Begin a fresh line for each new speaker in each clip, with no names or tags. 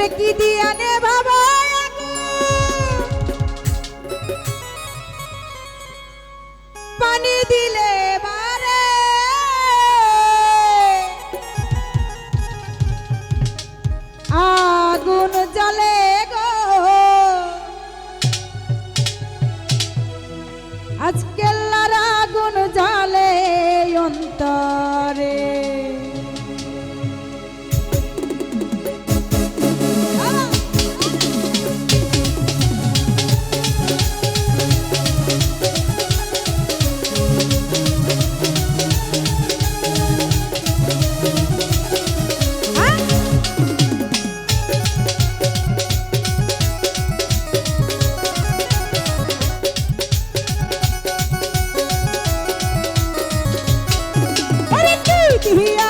বলে কি দিয়া নে বাবা পানি দিলে বারে আগুন জলে গো। আজকাল Yeah.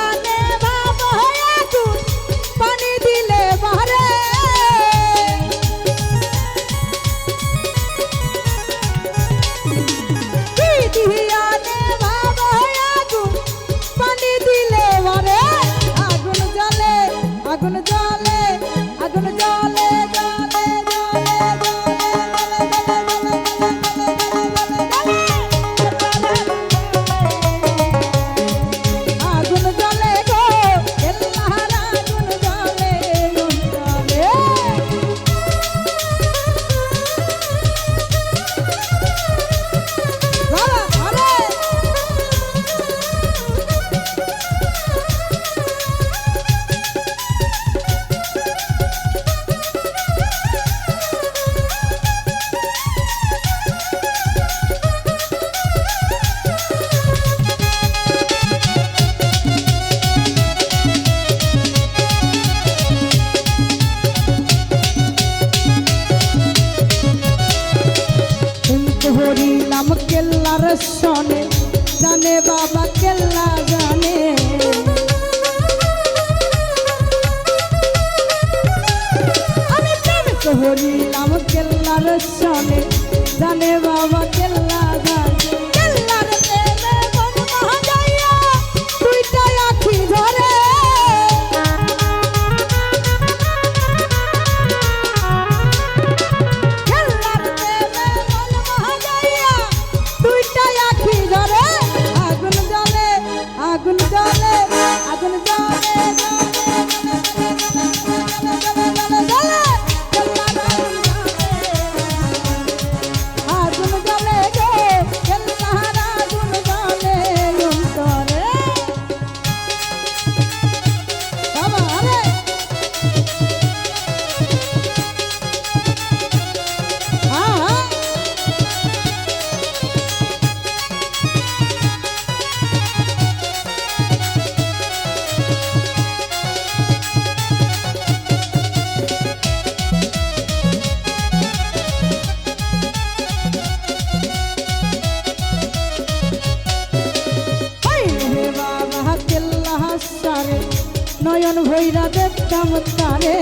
নয়ন ভৈরা দেখতাম তারে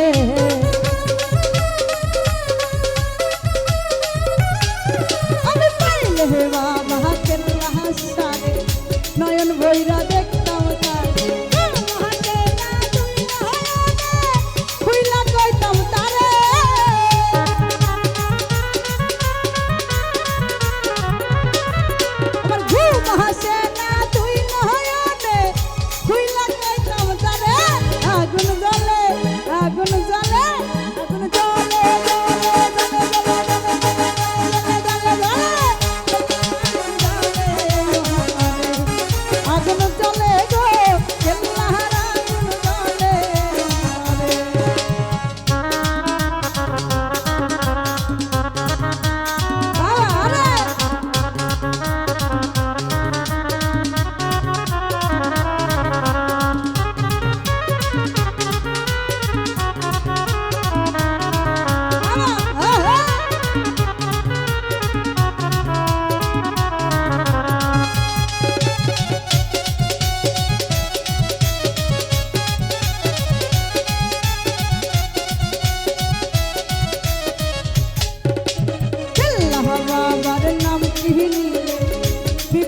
হেবা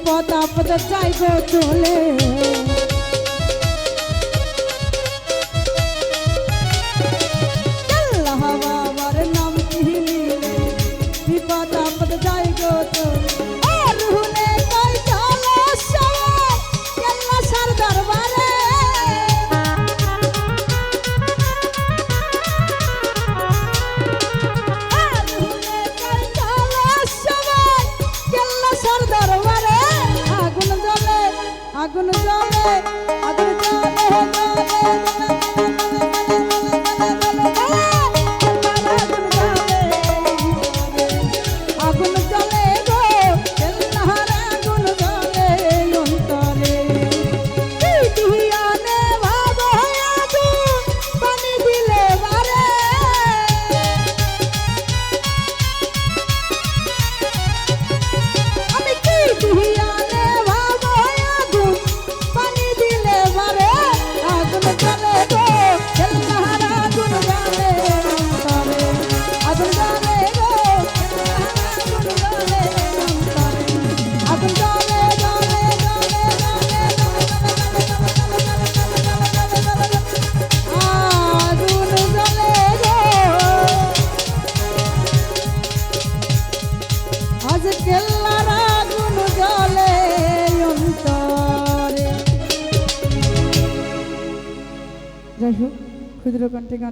বিপদ আপদ চাইব চলে। আমার নাম কি নিলে? বিপদ আপদ যাই চলে। হোক ক্ষুদ্র কণ্ঠে গান